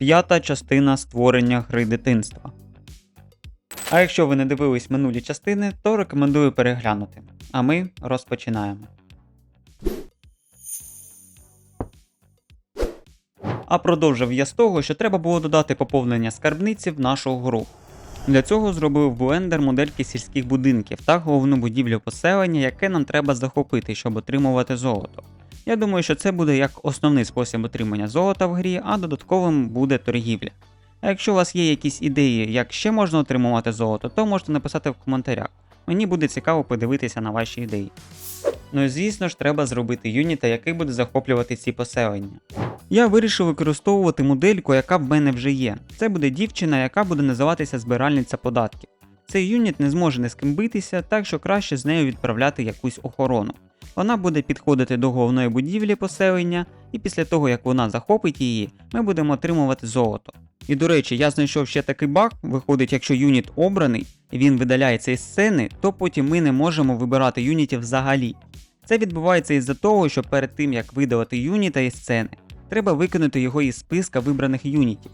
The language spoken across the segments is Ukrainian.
П'ята частина створення гри дитинства. А якщо ви не дивились минулі частини, то рекомендую переглянути. А ми розпочинаємо. А продовжив я з того, що треба було додати поповнення скарбниці в нашу гру. Для цього зробив Blender модельки сільських будинків та головну будівлю поселення, яке нам треба захопити, щоб отримувати золото. Я думаю, що це буде як основний спосіб отримання золота в грі, а додатковим буде торгівля. А якщо у вас є якісь ідеї, як ще можна отримувати золото, то можете написати в коментарях. Мені буде цікаво подивитися на ваші ідеї. Ну і звісно ж, треба зробити юніта, який буде захоплювати ці поселення. Я вирішив використовувати модельку, яка в мене вже є. Це буде дівчина, яка буде називатися збиральниця податків. Цей юніт не зможе не з ким битися, так що краще з нею відправляти якусь охорону. Вона буде підходити до головної будівлі поселення, і після того як вона захопить її, ми будемо отримувати золото. І до речі, я знайшов ще такий баг, виходить, якщо юніт обраний і він видаляється із сцени, то потім ми не можемо вибирати юнітів взагалі. Це відбувається із-за того, що перед тим як видалити юніта із сцени, треба викинути його із списка вибраних юнітів.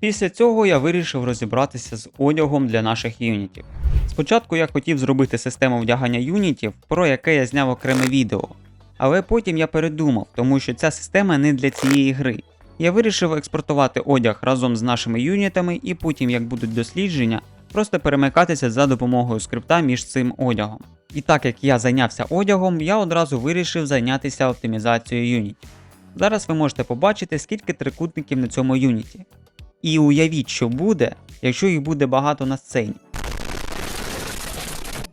Після цього я вирішив розібратися з одягом для наших юнітів. Спочатку я хотів зробити систему вдягання юнітів, про яке я зняв окреме відео. Але потім я передумав, тому що ця система не для цієї гри. Я вирішив експортувати одяг разом з нашими юнітами і потім, як будуть дослідження, просто перемикатися за допомогою скрипта між цим одягом. І так як я зайнявся одягом, я одразу вирішив зайнятися оптимізацією юнітів. Зараз ви можете побачити, скільки трикутників на цьому юніті. І уявіть, що буде, якщо їх буде багато на сцені.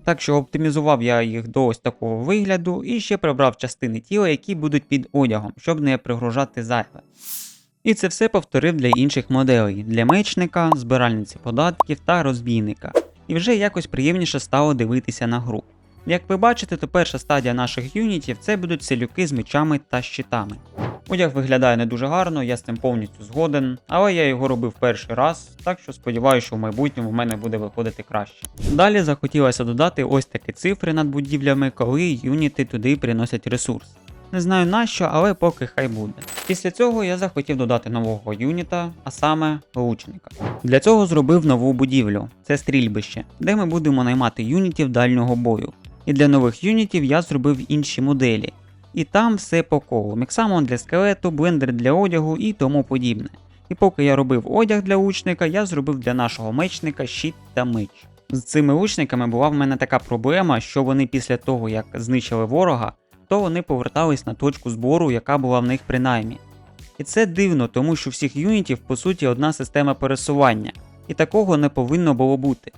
Так що оптимізував я їх до ось такого вигляду і ще прибрав частини тіла, які будуть під одягом, щоб не пригружати зайве. І це все повторив для інших моделей для мечника, збиральниці податків та розбійника. І вже якось приємніше стало дивитися на гру. Як ви бачите, то перша стадія наших юнітів це будуть селюки з мечами та щитами. Одяг виглядає не дуже гарно, я з цим повністю згоден, але я його робив перший раз, так що сподіваюся, що в майбутньому в мене буде виходити краще. Далі захотілося додати ось такі цифри над будівлями, коли юніти туди приносять ресурс. Не знаю нащо, але поки хай буде. Після цього я захотів додати нового юніта, а саме лучника. Для цього зробив нову будівлю це стрільбище, де ми будемо наймати юнітів дальнього бою. І для нових юнітів я зробив інші моделі. І там все по колу. Міксамон для скелету, блендер для одягу і тому подібне. І поки я робив одяг для лучника, я зробив для нашого мечника щит та меч. З цими лучниками була в мене така проблема, що вони після того, як знищили ворога, то вони повертались на точку збору, яка була в них при наймі. І це дивно, тому що всіх юнітів по суті одна система пересування, і такого не повинно було бути.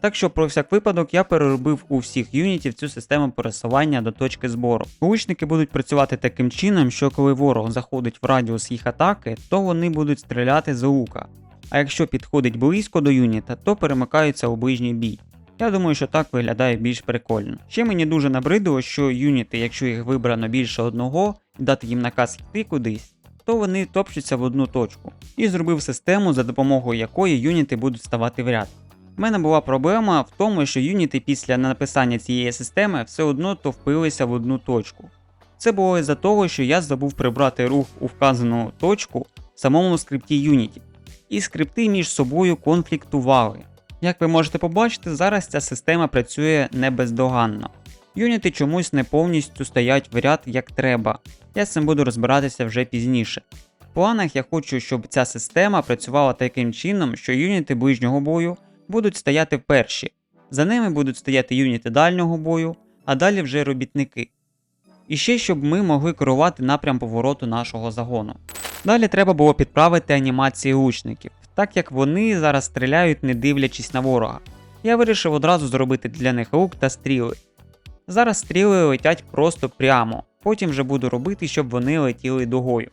Так що про всяк випадок я переробив у всіх юнітів цю систему пересування до точки збору. Лучники будуть працювати таким чином, що коли ворог заходить в радіус їх атаки, то вони будуть стріляти з лука. А якщо підходить близько до юніта, то перемикаються у ближній бій. Я думаю, що так виглядає більш прикольно. Ще мені дуже набридило, що юніти, якщо їх вибрано більше одного, і дати їм наказ йти кудись, то вони топчуться в одну точку. І зробив систему, за допомогою якої юніти будуть ставати в ряд. У мене була проблема в тому, що юніти після написання цієї системи все одно товпилися в одну точку. Це було із-за того, що я забув прибрати рух у вказану точку в самому скрипті юнітів, і скрипти між собою конфліктували. Як ви можете побачити, зараз ця система працює не бездоганно. Юніти чомусь не повністю стоять в ряд як треба. Я з цим буду розбиратися вже пізніше. В планах я хочу, щоб ця система працювала таким чином, що юніти ближнього бою будуть стояти перші. За ними будуть стояти юніти дальнього бою, а далі вже робітники. І ще щоб ми могли керувати напрям повороту нашого загону. Далі треба було підправити анімації лучників, так як вони зараз стріляють, не дивлячись на ворога. Я вирішив одразу зробити для них лук та стріли. Зараз стріли летять просто прямо, потім вже буду робити, щоб вони летіли дугою.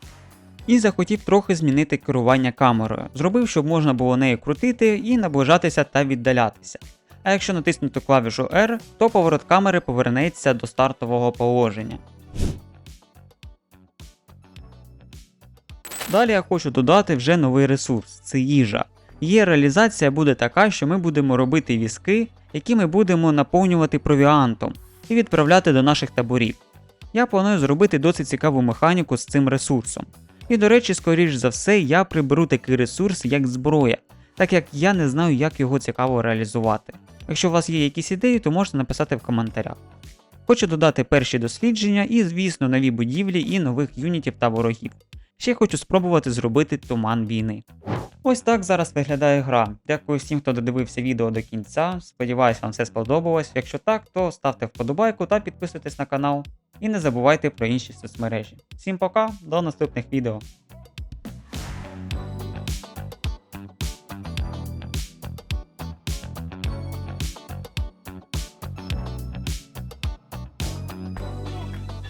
І захотів трохи змінити керування камерою, зробив, щоб можна було нею крутити і наближатися та віддалятися. А якщо натиснути клавішу R, то поворот камери повернеться до стартового положення. Далі я хочу додати вже новий ресурс це їжа. Її реалізація буде така, що ми будемо робити візки, які ми будемо наповнювати провіантом і відправляти до наших таборів. Я планую зробити досить цікаву механіку з цим ресурсом. І до речі, скоріш за все, я приберу такий ресурс, як зброя, так як я не знаю, як його цікаво реалізувати. Якщо у вас є якісь ідеї, то можете написати в коментарях. Хочу додати перші дослідження і, звісно, нові будівлі і нових юнітів та ворогів. Ще хочу спробувати зробити туман війни. Ось так зараз виглядає гра. Дякую всім, хто додивився відео до кінця. Сподіваюсь, вам все сподобалось. Якщо так, то ставте вподобайку та підписуйтесь на канал. І не забувайте про інші соцмережі. Всім пока, до наступних відео.